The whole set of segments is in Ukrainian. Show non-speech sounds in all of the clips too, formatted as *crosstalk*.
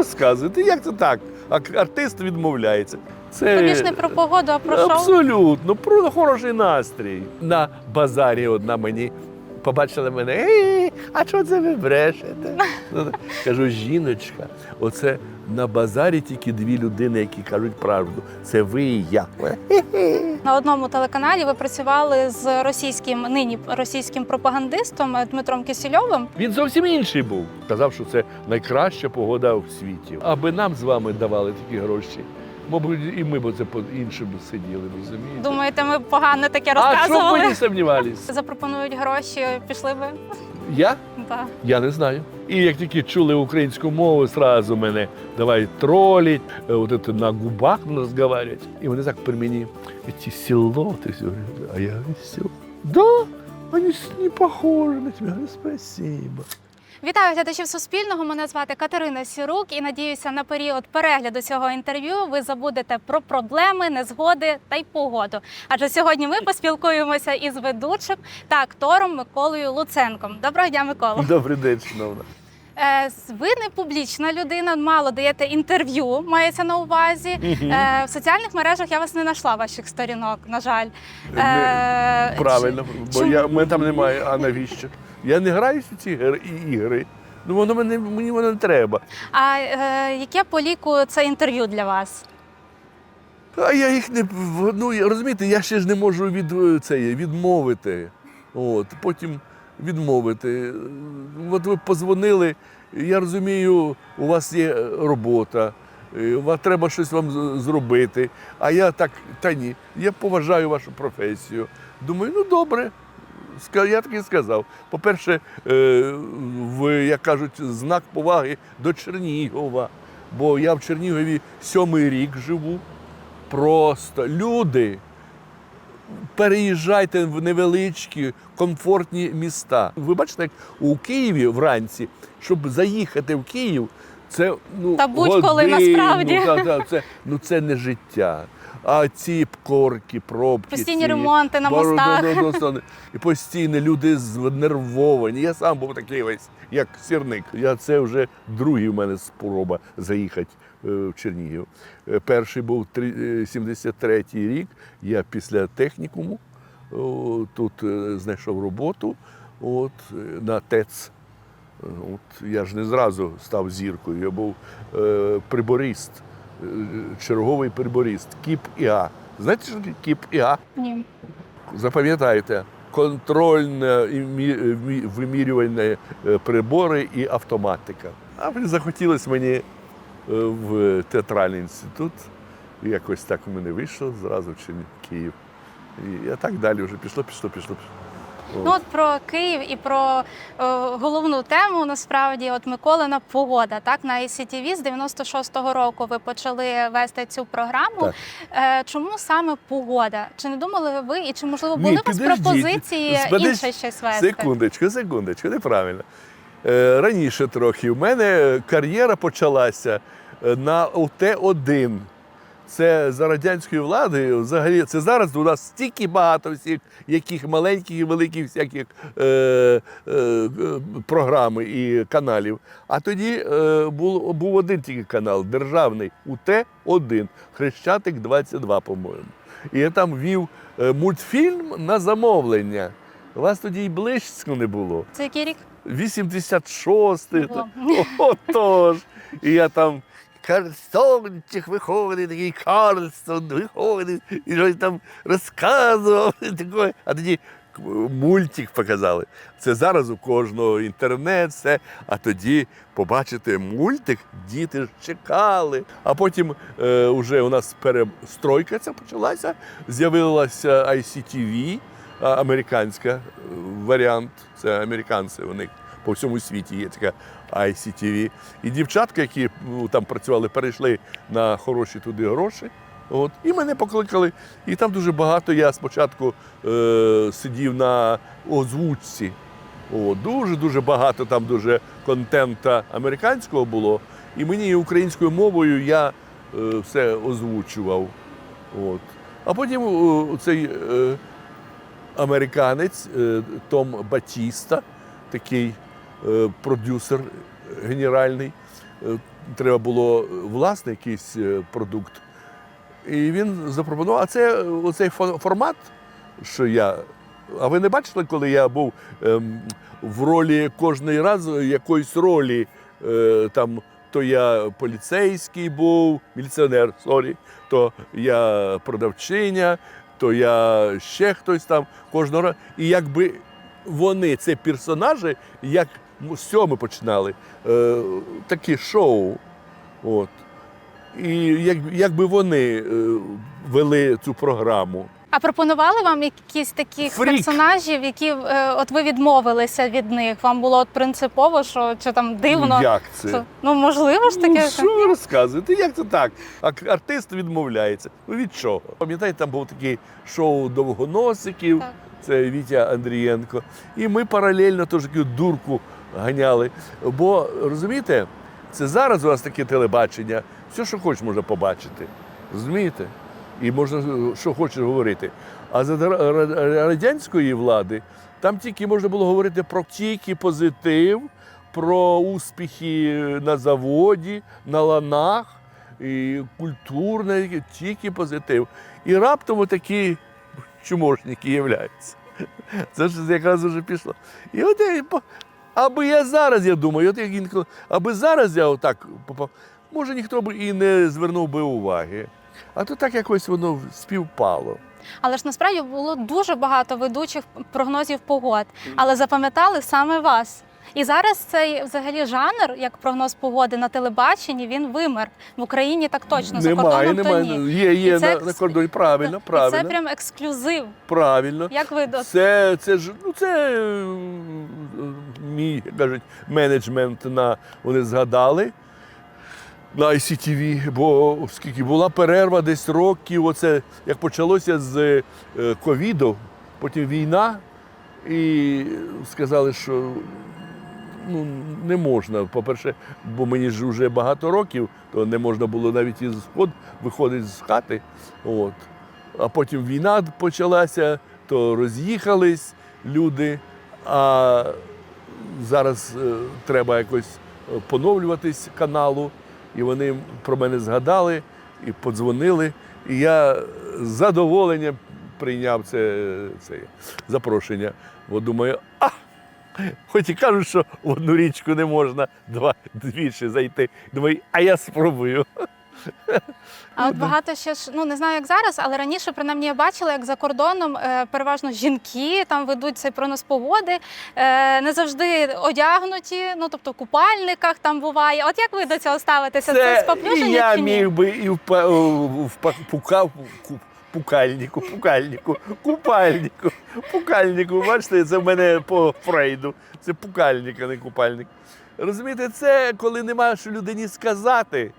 розказуєте, як це так? А артист відмовляється. Це Тобі ж не про погоду, а про шоу. Абсолютно, про хороший настрій. На базарі одна мені побачила мене, «Ей, а чого це ви брешете? *laughs* Ну, Кажу, жіночка, оце на базарі тільки дві людини, які кажуть правду. Це ви і я. *laughs* На одному телеканалі ви працювали з російським нині російським пропагандистом Дмитром Кисельовим. Він зовсім інший був. Казав, що це найкраща погода в світі. Аби нам з вами давали такі гроші. Мабуть, і ми б це по-іншому сиділи, розумієте? Думаєте, ми погано таке а що б ви розказували? не сумнівались? *laughs* Запропонують гроші, пішли би. Я? Так. Я не знаю. І як тільки чули українську мову, сразу мене давай троллить, е, от це на губах розговаривать. І вони так при мені, ці село, ти все. А я село. Да, вони ж не похожі на тебе. Спасибо. Вітаю глядачів Суспільного. Мене звати Катерина Сірук і надіюся, на період перегляду цього інтерв'ю ви забудете про проблеми, незгоди та й погоду. Адже сьогодні ми поспілкуємося із ведучим та актором Миколою Луценком. Доброго дня, Микола. Добрий день, шановна. Е, Ви не публічна людина, мало даєте інтерв'ю, мається на увазі. Е, В соціальних мережах я вас не знайшла ваших сторінок, на жаль. Не- Е, Правильно, бо чому? я, мене там немає, а навіщо? Я не граю в ці гри- ігри. Ну воно мене, мені воно не треба. А е, яке по ліку це інтерв'ю для вас? А я їх не ну, розумієте, я ще ж не можу від це, відмовити. От, потім відмовити. От ви позвонили, я розумію, у вас є робота, е, треба щось вам зробити. А я так, та ні, я поважаю вашу професію. Думаю, ну добре. Я так і сказав. По-перше, е, в, як кажуть, знак поваги до Чернігова. Бо я в Чернігові сьомий рік живу. Просто люди, переїжджайте в невеличкі, комфортні міста. Ви бачите, як у Києві вранці, щоб заїхати в Київ, це ну Та будь-коли годину, насправді. та, та, це, ну це не життя. А ці корки, пробки. Постійні ці, ремонти на Бару- мостах. ну, ну, ну, І постійно люди знервовані. Я сам був такий весь, як сірник. Я це вже другий в мене спроба заїхати в Чернігів. Е, Перший був е, 73-й рік. Я після технікуму тут е, знайшов роботу от, е, на ТЕЦ. Е, От, я ж не зразу став зіркою, я був е, приборист, е, черговий приборист, КІП ІА. Знаєте, що таке КІП ІА? Ні. Запам'ятайте, контрольне і мі- вимірювальне е, прибори і автоматика. А мені захотілося мені е, в театральний інститут. І якось так у мене вийшло зразу Чернігів, Київ. І я так далі вже пішло, пішло, пішло. пішло. Ну от про Київ і про е, головну тему насправді, от Миколина погода. Так на ICTV з 96-го року ви почали вести цю програму. Так. Е, чому саме погода? Чи не думали ви, і чи можливо Ні, були у вас пропозиції інше щось вести? Секундочку, секундочку, неправильно. Е, раніше трохи. У мене кар'єра почалася е, на ОТ-1. Це за радянської влади. Взагалі, це зараз у нас стільки багато всіх, яких маленьких і великих всяких е, е, програм і каналів. А тоді е, був, був один тільки канал державний УТ-1, Хрещатик 22, по-моєму. І я там вів е, мультфільм на замовлення. У вас тоді й близько не було. Це який рік? 86-й. Отож. І я там. Карлсончик виходить, такий Карлсон виходить, і щось там розказував. таке. А тоді мультик показали. Це зараз у кожного інтернет, все. А тоді побачити мультик, діти ж чекали. А потім е, вже у нас перестройка ця почалася, з'явилася ICTV, американська е, варіант. Це американці, вони по всьому світі є така ICTV. І дівчатка, які ну, там працювали, перейшли на хороші туди гроші. От, і мене покликали. І там дуже багато. Я спочатку е, сидів на озвучці. Дуже-дуже багато там дуже контента американського було. І мені українською мовою я е, все озвучував. От. А потім е, цей е, американець е, Том Батіста, такий е, продюсер генеральний, е, треба було власний якийсь продукт. І він запропонував, а це оцей формат, що я. А ви не бачили, коли я був ем, в ролі кожний раз якоїсь ролі, е, там, то я поліцейський був, міліціонер, сорі, то я продавчиня, то я ще хтось там кожного разу. І якби вони, це персонажі, як з цього ми починали, е, такі шоу. От. І як, якби вони е, вели цю програму. А пропонували вам якісь таких Фрік. персонажів, які е, от ви відмовилися від них? Вам було от принципово, що чи там дивно? Як це? Що- Ну можливо ж таке. Ну, що ви розказуєте? Як це так? А артист відмовляється. Ну від чого? Пам'ятаєте, там був такий шоу довгоносиків, Так. це Вітя Андрієнко. І ми паралельно теж таку дурку ганяли. Бо розумієте, це зараз у нас таке телебачення, все, що хочеш, можна побачити. Розумієте? І можна що хочеш говорити. А за ра- ра- радянської влади там тільки можна було говорити про тільки позитив, про успіхи на заводі, на ланах, і культурне, тільки позитив. І раптом такі чумошники являються. *laughs* Це ж якраз вже пішло. І от я, аби я зараз, я думаю, от як інколи, аби зараз я отак попав, може ніхто б і не звернув би уваги. А то так якось воно співпало. Але ж насправді було дуже багато ведучих прогнозів погод, але запам'ятали саме вас. І зараз цей взагалі жанр, як прогноз погоди на телебаченні, він вимер в Україні так точно за немає, кордоном немає. то ні. Є, є І це на, на кордоні. Правильно, І правильно. це прям ексклюзив. Правильно. Як ви до Це, це ж ну це е, мій як кажуть менеджмент на вони згадали на ICTV, бо оскільки була перерва десь років, оце як почалося з е, ковіду, потім війна, і сказали, що ну, не можна. По-перше, бо мені ж вже багато років, то не можна було навіть із сход виходити з хати. От. А потім війна почалася, то роз'їхались люди. А зараз е, треба якось е, поновлюватись каналу. І вони про мене згадали і подзвонили. І я з задоволенням прийняв це, це запрошення. Бо думаю, а! Хоч і кажуть, що в одну річку не можна два двічі зайти. Думаю, а я спробую. А от багато ще ж ну не знаю, як зараз, але раніше принаймні я бачила, як за кордоном е, переважно жінки там ведуть цей прогноз погоди, е, не завжди одягнуті, ну тобто в купальниках там буває. От як ви до цього ставитеся? Це, і споплюження я чи ні? міг би і в, па- в, па- пука- ку- пукальнику, пукальнику, купальнику, пукальнику. Бачите, це в мене по Фрейду. Це пукальник, а не купальник. Розумієте, це коли нема що людині сказати,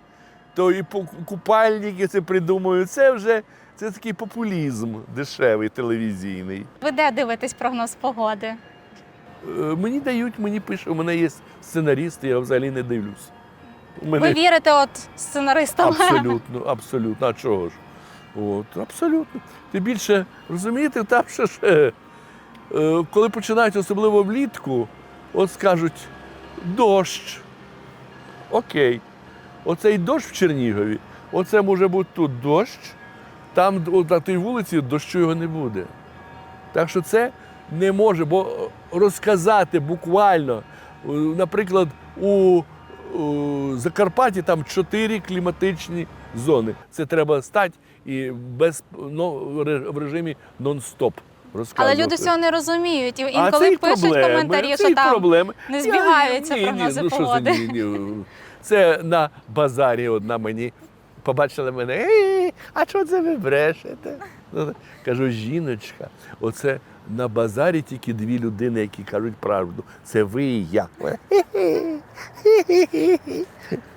то і купальники це придумують. Це вже це такий популізм дешевий, телевізійний. Ви де дивитесь прогноз погоди? Е, Мені дають, мені пишуть, у мене є сценаріст, я взагалі не дивлюсь. У мене... Ви вірите от сценаристам? Абсолютно, абсолютно. А чого ж? От, абсолютно. Тим більше, розумієте, *laughs* там ще ж, е, е, коли починають, особливо влітку, от скажуть дощ. Окей. Оцей дощ в Чернігові, оце може бути тут дощ, там на тій вулиці дощу його не буде. Так що це не може, бо розказати буквально, е, наприклад, у, у Закарпатті там чотири кліматичні зони. Це треба стати і без ну, в режимі нон-стоп Але люди цього не розуміють. І інколи пишуть проблеми, коментарі, що там проблеми. не Я- збігаються ні, ні, прогнози ну, що це, ні, ні. *laughs* Це на базарі одна мені побачила мене. Ей, а що це ви брешете? Ну, Кажу, жіночка, оце на базарі тільки дві людини, які кажуть правду. Це ви і я.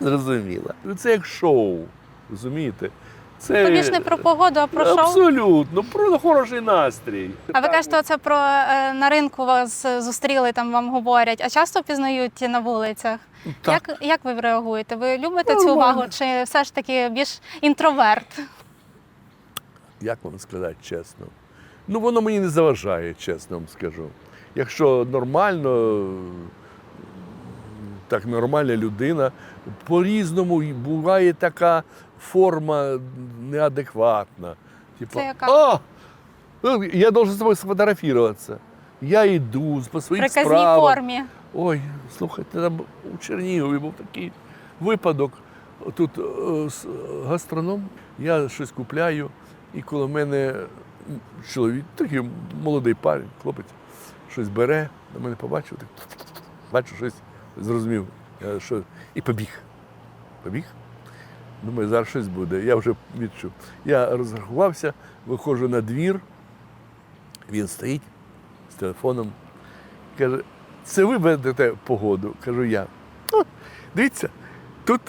Зрозуміла. Ну, Це як шоу. Розумієте? Це Тобі ж не про погоду, а про шоу. Абсолютно, про хороший настрій. А ви кажете, це про е, на ринку вас е, зустріли, там вам говорять, а часто пізнають на вулицях? Так. Як, як ви реагуєте? Ви любите цю Нормально. увагу, чи все ж таки більш інтроверт? як вам сказати чесно? Ну, воно мені не заважає, чесно вам скажу. Якщо нормально, так нормальна людина. По-різному й буває така форма неадекватна. Типа, Це яка? «А, ну, я должен з тобою сфотографуватися. Я йду по своїм приказній справам. формі. Ой, слухайте, там у Чернігові був такий випадок. Тут е, с- гастроном, я щось купляю, і коло мене чоловік, такий молодий парень, хлопець, щось бере, на мене побачив, так, бачу щось, зрозумів, е, що, і побіг. Побіг. Думаю, зараз щось буде. Я вже відчув. Я розрахувався, виходжу на двір, він стоїть з телефоном, каже, це ви ведете погоду? Кажу я. «Ну, Дивіться, тут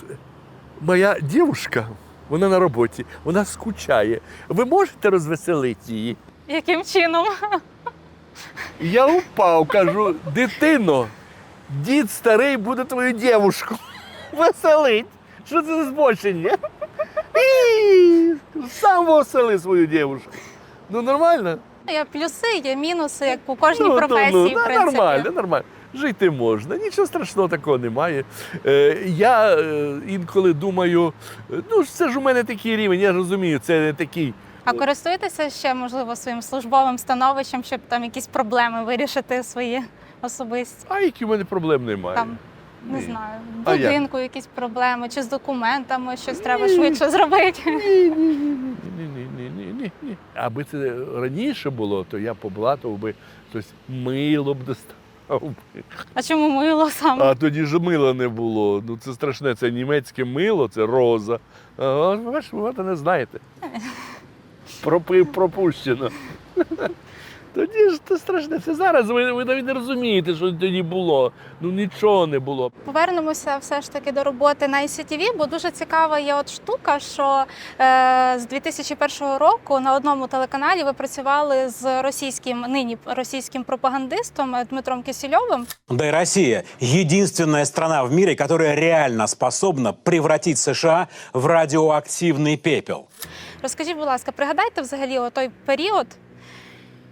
моя дівчинка, вона на роботі, вона скучає. Ви можете розвеселити її? Яким чином? Я упав, кажу, дитино, дід старий буде твою дівчинку *laughs* веселить. Що це за збочення? *laughs* Сам весели свою дівчинку. Ну нормально? Є плюси, є мінуси, як у кожній Ну, професії, ну, в принципі. Нормально, нормально. Жити можна, нічого страшного такого немає. Е, я е, інколи думаю, е, ну це ж у мене такий рівень, я розумію, це не такий. А користуєтеся ще, можливо, своїм службовим становищем, щоб там якісь проблеми вирішити свої особисті? А які в мене проблем немає. Там, не знаю, в будинку якісь проблеми, чи з документами щось треба швидше зробити. Ні, ні, ні, ні, ні, ні. Аби це раніше було, то я поблатав би хтось мило б достав. би. А чому мило саме? А тоді ж мила не було. Ну це страшне, це німецьке мило, це роза. А ви ж ви не знаєте. Пропив пропущено. Тоді ж це страшне. Це зараз ви, ви навіть не розумієте, що тоді було. Ну нічого не було. Повернемося все ж таки до роботи на ICTV, бо дуже цікава є от штука, що е, з 2001 року на одному телеканалі ви працювали з російським нині російським пропагандистом е, Дмитром Кисельовим. Да и Россия – единственная страна в мире, которая реально способна превратить США в радиоактивный пепел. Розкажіть, будь ласка, пригадайте взагалі о той період.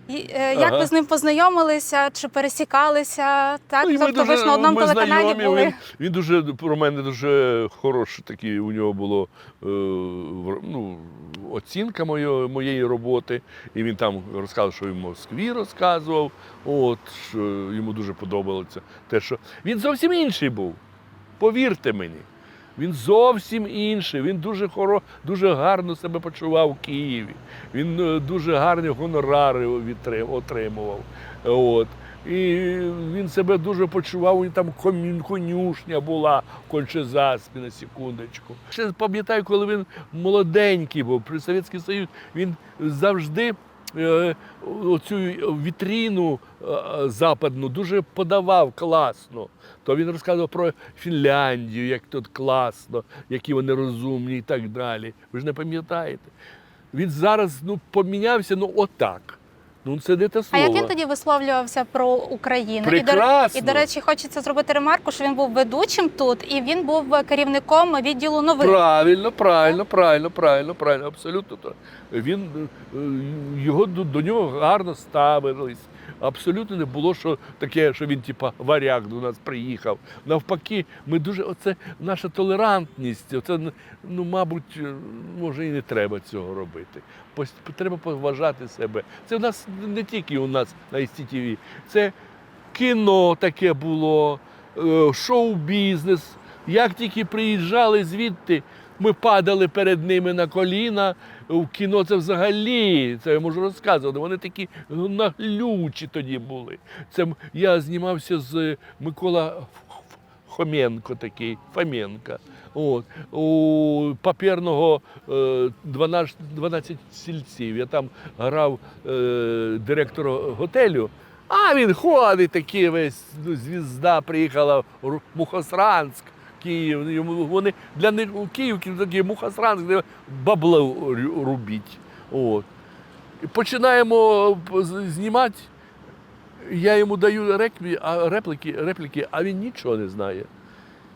І, е, Як Ага. ви з ним познайомилися чи пересікалися? Так, Ну, і ми тобто ви ж на одному ми телеканалі знайомі, були. Він, він дуже про мене дуже хороший такий. У нього було е, в- ну, оцінка моєї, моєї роботи. І він там розказував, що він в Москві розказував. От що йому дуже подобалося. Те, що він зовсім інший був. Повірте мені. Він зовсім інший. Він дуже хоро, дуже гарно себе почував в Києві. Він е, дуже гарні гонорари отримував. От. І він себе дуже почував, у нього там конюшня була Кончезаспі на секундочку. Ще пам'ятаю, коли він молоденький був при Совєтський Союз, він завжди оцю вітріну е, западну дуже подавав класно. То він розказував про Фінляндію, як тут класно, які вони розумні і так далі. Ви ж не пам'ятаєте? Він зараз ну, помінявся, ну отак. Ну, це не те А як він тоді висловлювався про Україну? І до, і, до речі, хочеться зробити ремарку, що він був ведучим тут, і він був керівником відділу новин. Правильно, правильно, правильно, правильно, правильно, абсолютно. так. Він е, його до, до нього гарно ставились. Абсолютно не було що таке, що він, типа, варяг до нас приїхав. Навпаки, ми дуже, оце наша толерантність, оце, ну, мабуть, е, може і не треба цього робити. Треба поважати себе. Це в нас не тільки у нас на ICTV, це кіно таке було, е, шоу-бізнес. Як тільки приїжджали звідти, ми падали перед ними на коліна. В кіно це взагалі, це я можу розказувати. Вони такі наглючі тоді були. Це я знімався з Микола Ф- Ф- Хоменко такий, Фоменко. От, у паперного е, 12, 12 сільців. Я там грав е, директора готелю. А він ходить такий весь ну, звізда приїхала в Мухосранськ. Київ, йому вони для них у Київ такий Мухосранськ, де бабло рубіть. От. Починаємо знімати. Я йому даю репліки, а репліки, репліки, а він нічого не знає.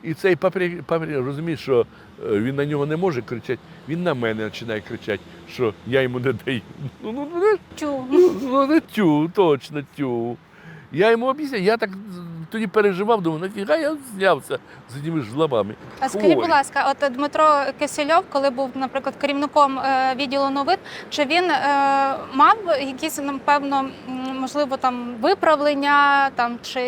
І цей папір, папір розуміє, що е, він на нього не може кричати, він на мене починає кричати, що я йому не даю. Ну, ну, ну, Чу. Ну, ну, не тю, точно тю. Я йому об'ясняю, я так тоді переживав, думаю, нафіга я знявся з цими жлобами. А скажіть, будь ласка, от Дмитро Кисельов, коли був, наприклад, керівником е, відділу новин, чи він е, мав якісь, напевно, можливо, там виправлення там чи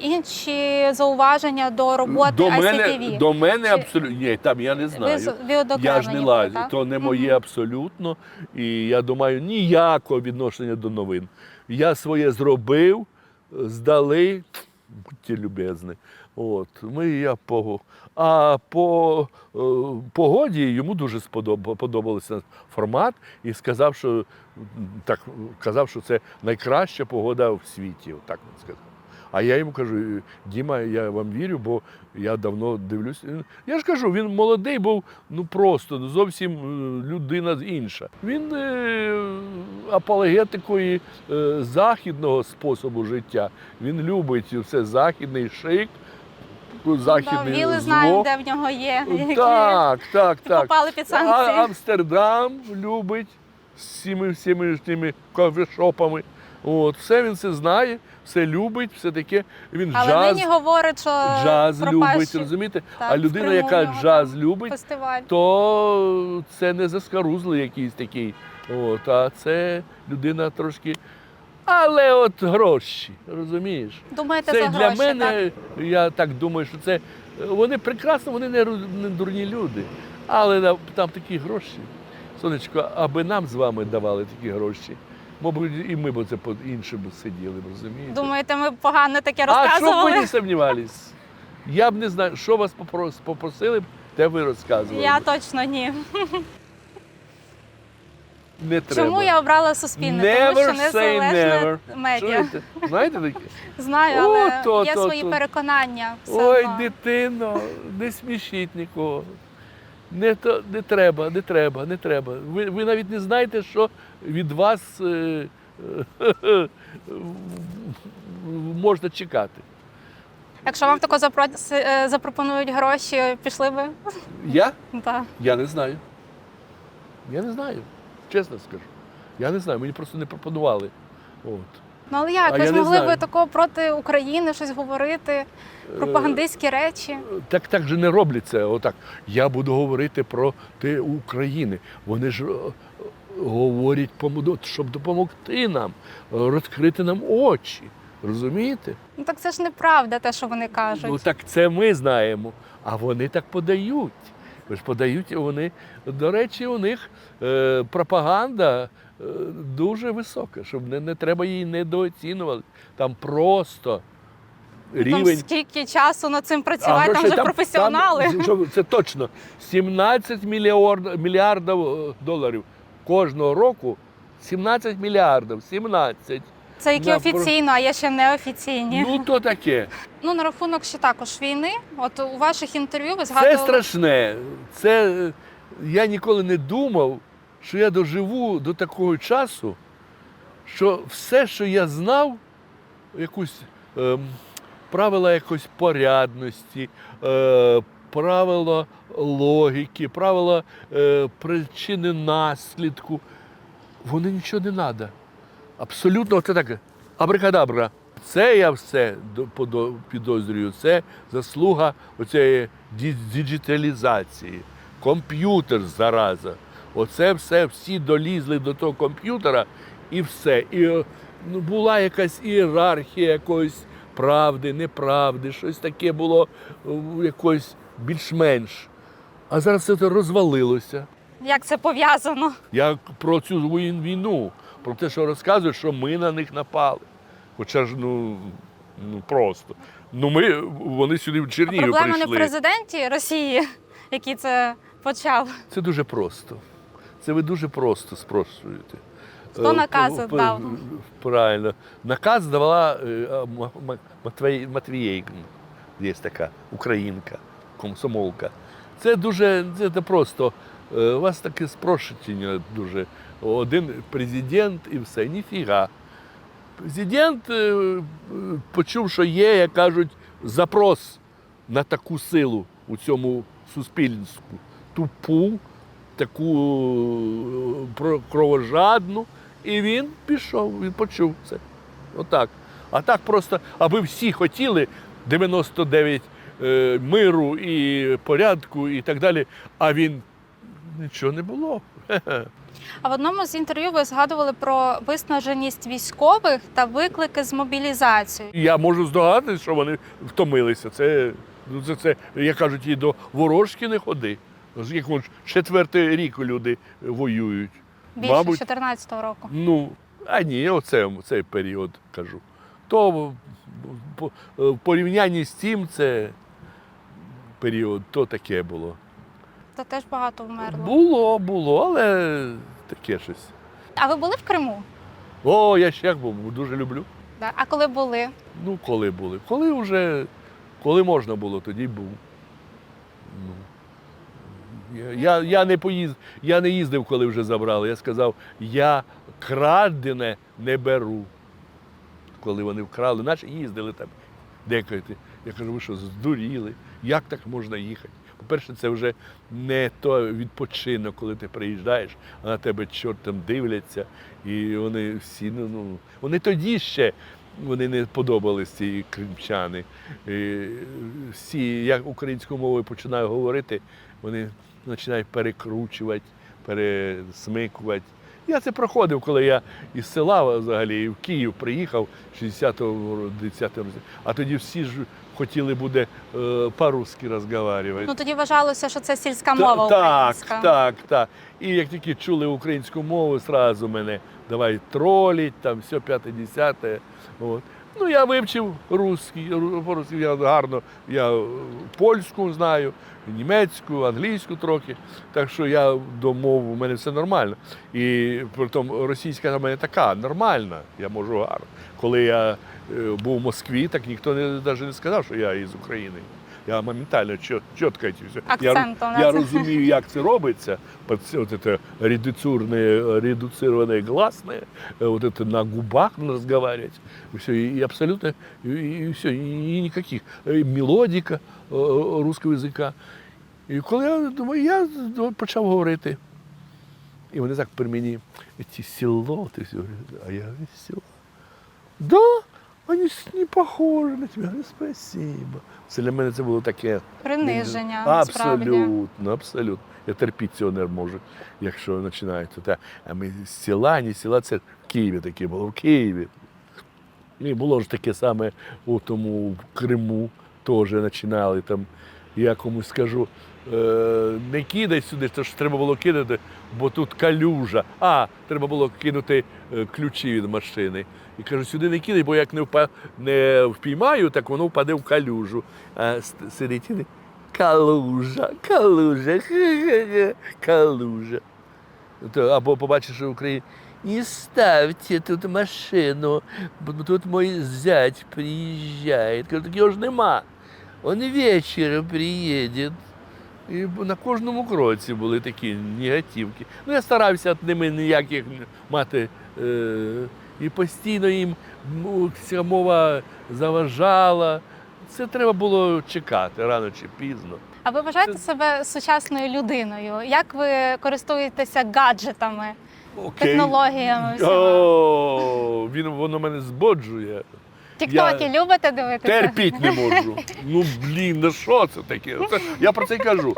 інші зауваження до роботи до ICTV? мене, до мене Чи- абсолютно ні, там я не знаю. Ви, ви Я ж не лазю, то не моє абсолютно. І я думаю, ніякого відношення до новин. Я своє зробив, здали, будьте любезні. От, ми я по, а по е, погоді йому дуже сподоб, подобався формат і сказав, що так казав, що це найкраща погода в світі. Так він сказав. А я йому кажу, Діма, я вам вірю, бо я давно дивлюсь. Я ж кажу, він молодий був, ну просто ну, зовсім е, людина інша. Він е, апологетикою е, західного способу життя. Він любить все західний шик, Да, західний Віли зло. знаємо, де в нього є. які Так, так, так. попали під А. Амстердам любить з цими всіми тими кофешопами. От, все він це знає, все любить, все таке. Він Але джаз, нині говорить, що джаз любить, розумієте? Так, а людина, яка джаз любить, фестиваль. то це не заскарузлий якийсь такий. От, а це людина трошки. Але от гроші, розумієш? Думаєте, Це за для гроші, мене, я так думаю, що це вони прекрасно, вони не, не дурні люди. Але там такі гроші. Сонечко, аби нам з вами давали такі гроші, мабуть, і ми б це по іншому сиділи, розумієте? Думаєте, ми погано таке а щоб ви не сумнівались. Я б не знаю, що вас попрос- попросили б, те ви розказували. Я точно ні. Не треба. Чому я обрала суспільне? Never Тому що say незалежне never. медіа. Чуєте? Знаєте таке? Знаю, О, але то, є то, свої то. переконання. Все Ой, одно. дитино, не смішіть нікого. Не, то, не треба, не треба, не треба. Ви, ви навіть не знаєте, що від вас е, е, *laughs* можна чекати. Якщо вам тако е, запропонують гроші, пішли ви? Я? Так. Я не знаю. Я не знаю. Чесно скажу. Я не знаю, мені просто не пропонували. От. Ну але як? А Ви я ж не могли знаю. би тако проти України щось говорити, пропагандистські речі. Так, так же не роблять це. Отак. Я буду говорити про те України. Вони ж е, говорять, щоб допомогти нам, е, розкрити нам очі. Розумієте? Ну так це ж неправда, те, що вони кажуть. Ну так це ми знаємо, а вони так подають. Ви ж подають вони. До речі, у них е, пропаганда е, дуже висока, щоб не, не треба її недооцінювати. Там просто Там рівень. скільки часу над цим працювати, там вже професіонали. Там, це точно 17 мільярд, мільярдів е, доларів кожного року. 17 мільярдів, 17. Це які Да, офіційно, а є ще неофіційні. Ну то таке. Ну на рахунок ще також війни. От у ваших інтерв'ю ви Це страшне. Це е, я ніколи не думав, що я доживу до такого часу, що все, що я знав, якусь ем, правила якоїсь порядності, е, правила логіки, правила е, причини наслідку, вони нічого не треба. Абсолютно це так. Абракадабра. Це я все до- підозрюю. Це заслуга оцієї діджиталізації. Комп'ютер зараза. Оце все, всі долізли до того комп'ютера і все. І е, ну, була якась ієрархія якоїсь правди, неправди, щось таке було е, якось більш-менш. А зараз все це розвалилося. як це пов'язано. Я про цю війну, про те, що розказують, що ми на них напали. Хоча ж ну, ну просто. Ну ми вони сюди в Чернігів Проблема не в президенті Росії, який це почав. Це дуже просто. Це ви дуже просто спрощуєте. Хто Е, накази п- дав? Правильно. Наказ давала е, М- М- Матвей, Матвієйкн. Є така українка, комсомолка. Це дуже це просто. Е, У вас таке спрощення дуже. Один президент і все. Ніфіга. Президент почув, що є, як кажуть, запрос на таку силу у цьому суспільству. Тупу, таку е, кровожадну. І він пішов, він почув це. Отак. А так просто, аби всі хотіли 99 е, миру і порядку і так далі, а він нічого не було. *laughs* А в одному з інтерв'ю ви згадували про виснаженість військових та виклики з мобілізацією. Я можу здогадатися, що вони втомилися. Це, ну, це, це як кажуть, і до ворожки не ходи. З як вон, четвертий рік люди воюють. Більше Мабуть, 2014 року. Ну, а ні, оце цей період кажу. То в- в порівнянні з тим, це період, то таке було. Та теж багато вмерло. Було, було, але таке щось. А ви були в Криму? О, я ще як був, дуже люблю. Да. А коли були? Ну, коли були? Коли вже, коли можна було, тоді був. Ну, я, я, не поїзд, я не їздив, коли вже забрали. Я сказав, я крадене не беру. Коли вони вкрали, наче їздили там декоти. Я кажу, ви що, здуріли? Як так можна їхати? По-перше, це вже не той відпочинок, коли ти приїжджаєш, а на тебе чортом дивляться. І вони всі, ну, ну вони тоді ще вони не подобались ці кримчани. І всі, як українською мовою починаю говорити, вони починають перекручувати, пересмикувати. Я це проходив, коли я із села взагалі в Київ приїхав 60-го 10 році. А тоді всі ж хотіли буде е, по-русски розмовляти. Ну тоді вважалося, що це сільська мова Так, українська. так, так. І як тільки чули українську мову, зразу мене давай троліть, там все п'яте, десяте. От. Ну, я вивчив русський, ру- я гарно, я польську знаю, німецьку, англійську трохи. Так що я до мов, у мене все нормально. І притом російська на мене така нормальна, я можу гарно. Коли я е, був в Москві, так ніхто не, навіть не сказав, що я із України. Я моментально чіт- чітко ці все. Я, Акцентом на я це. розумію, як це робиться. От це- от це редуцированное, редуцированное гласное, э, вот это на губах разговаривать. И все, и абсолютно, и, и все, и никаких. И мелодика э, русского язика. І коли я думаю, я почав говорити. І вони так при мені, ці село, ти все, а я говорю, село. Да, они не похожи на тебя. Я спасибо. Це для мене це було таке. Приниження. Абсолютно, абсолютно. Я терпіти цього не можу, якщо починається. Та, а ми з села, не з села, це в Києві таке було, в Києві. І було ж таке саме у тому в Криму теж починали там. Я комусь скажу, е, не кидай сюди, це ж треба було кидати, бо тут калюжа. А, треба було кинути е, ключі від машини. І кажу, сюди не кидай, бо як не, впа, не впіймаю, так воно впаде в калюжу. А сидить і калужа, калужа, калужа. Або побачиш в Україні. Не ставте тут машину, тут мой зять приїжджає. Кажу, так його ж нема. Он вечором приїде. І на кожному кроці були такі негативки. Ну, я старався ними ніяких мати. Е, і постійно їм ну, ця мова заважала. Це треба було чекати рано чи пізно. А ви вважаєте себе сучасною людиною? Як ви користуєтеся гаджетами, Окей. технологіями? О, він воно мене збоджує. Тіктоки любите дивитися? Терпіть не можу. *laughs* Ну блін, ну що це таке? Це, я про це й кажу.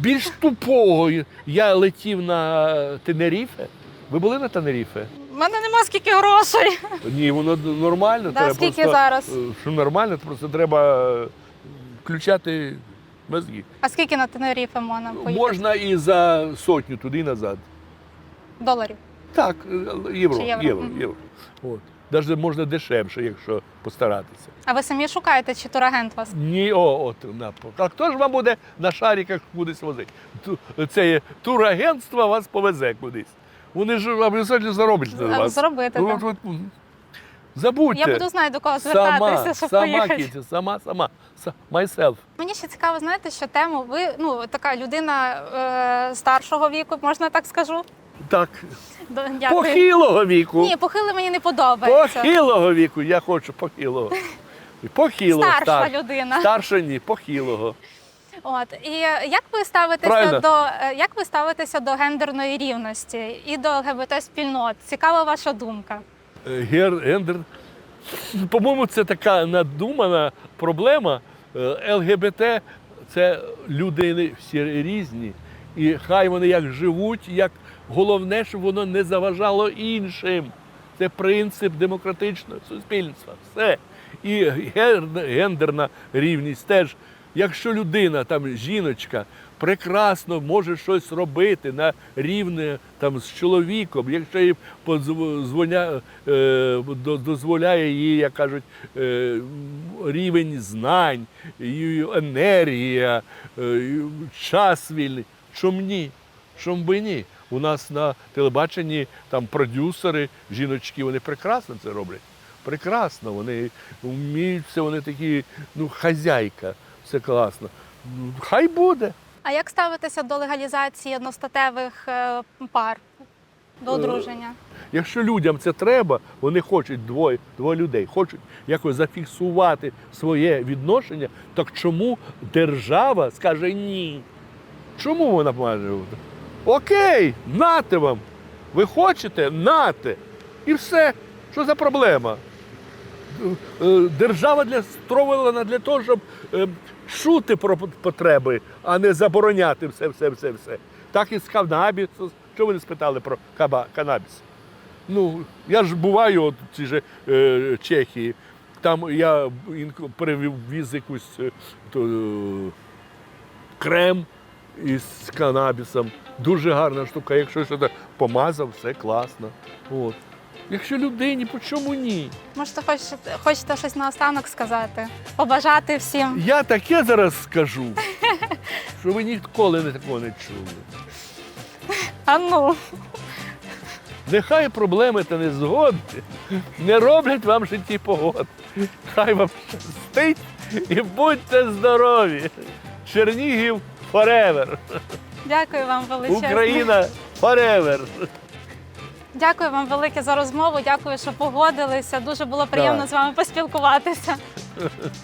Більш тупого я летів на Тенеріфе. Ви були на Тенеріфе? У мене нема скільки грошей. Ні, воно нормально. Да, треба скільки просто, зараз? е, Що нормально, просто треба е, включати мозги. А скільки на Тенеріфе можна поїхати? Можна і за сотню туди і назад. Доларів. Так, е, євро, Чи євро? євро, Мгм. євро. От. Навіть можна дешевше, якщо постаратися. А ви самі шукаєте, чи турагент вас? Ні, о, от на а хто ж вам буде на шариках кудись возити? Ту- Це є турагентство вас повезе кудись. Вони ж обов'язково зароблять на вас. заробити, Ну, так. от, от. Забудьте. Я буду знати, до кого звертатися, щоб сама, поїхати. Сама, сама. Са- Myself. Мені ще цікаво, знаєте, що тему ви ну така людина е, старшого віку, можна так скажу. Так, Дякую. похилого віку. Ні, похили мені не подобається. Похилого віку, я хочу похилого. *laughs* Похилого. Старша стар- людина. Старша ні, похилого. От і як ви ставитеся Правильно. до е, як ви ставитеся до гендерної рівності і до ЛГБТ спільнот? Цікава ваша думка. Е, Гер, гендер По-моєму, це така надумана проблема. Е, ЛГБТ це люди всі різні. І хай вони як живуть, як головне, щоб воно не заважало іншим. Це принцип демократичного суспільства. Все. І гендерна рівність теж. Якщо людина, там жіночка, прекрасно може щось робити на рівне там, з чоловіком, якщо їй подзвоня, е, дозволяє їй, як кажуть, е, рівень знань, її енергія, е, час вільний. Чом ні? Чом би ні? У нас на телебаченні там продюсери, жіночки, вони прекрасно це роблять. Прекрасно, вони вміють все, вони такі, ну, хазяйка, все класно. Хай буде. А як ставитися до легалізації одностатевих е, пар до Е, одруження? Якщо людям це треба, вони хочуть двоє, двоє людей, хочуть якось зафіксувати своє відношення, так чому держава скаже ні? Чому вона має бути? Окей, нате вам. Ви хочете, нате. І все. Що за проблема? Е, Держава для створена для того, щоб чути про потреби, а не забороняти все, все, все, все. Так і з канабісом. Чого ви не спитали про канабіс? Ну, я ж буваю от в цій же е, Чехії. Там я перевіз якусь е, то, е, крем із канабісом. Дуже гарна штука. Якщо щось помазав, все класно. От. Якщо людині, по чому ні? Можете хочете, хочете щось наостанок сказати? Побажати всім. Я таке зараз скажу, що ви ніколи не такого не чули. А ну. Нехай проблеми та незгоди не роблять вам житті погод. Хай вам щастить і будьте здорові. Чернігів forever. Дякую вам величезне. Україна forever. Дякую вам велике за розмову. Дякую, що погодилися. Дуже було приємно Так. з вами поспілкуватися. *laughs*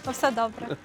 Ну, Все добре.